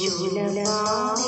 you love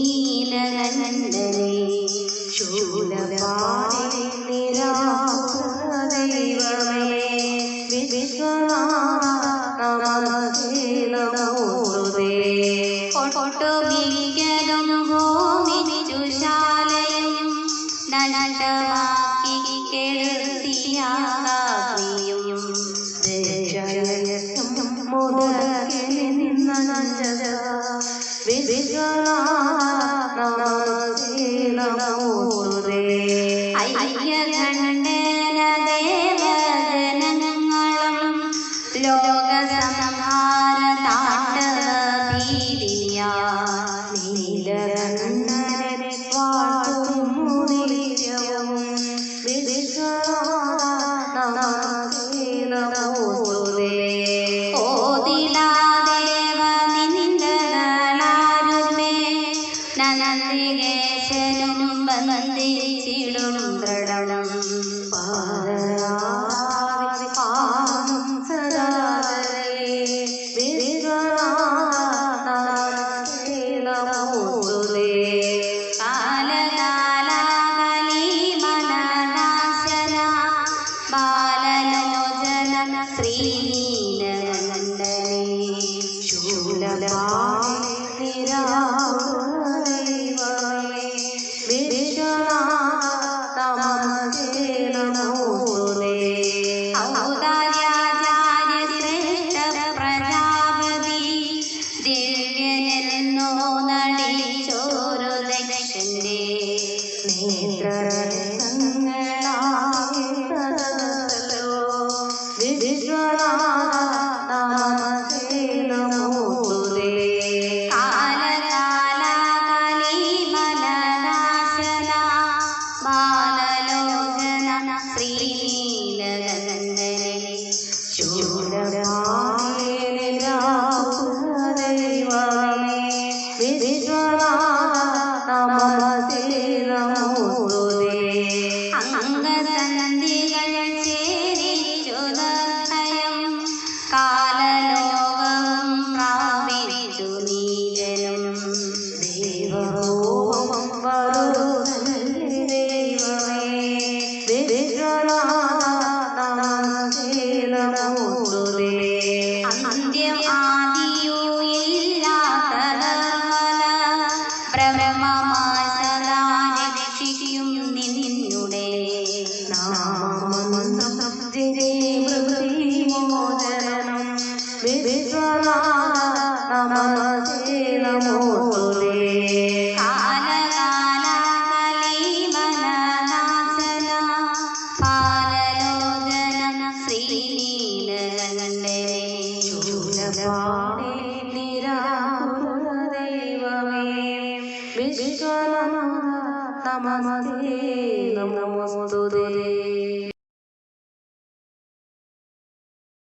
നീലകണ്ഠനെ ശൂലപാടി നിരാദൈവമേ വിശ്വമാമേ ഒട്ടുമിക്കതും ഹോമിച്ചു ശാലയും നടമാക്കി കെടുത്തിയാ നീതിയാ നീലകണ്ണനെ വാഴ്ത്തും പ്രടണം श्रीनीलनन्दने शूलपा विश्वनाथ नमस्ते नमस्तु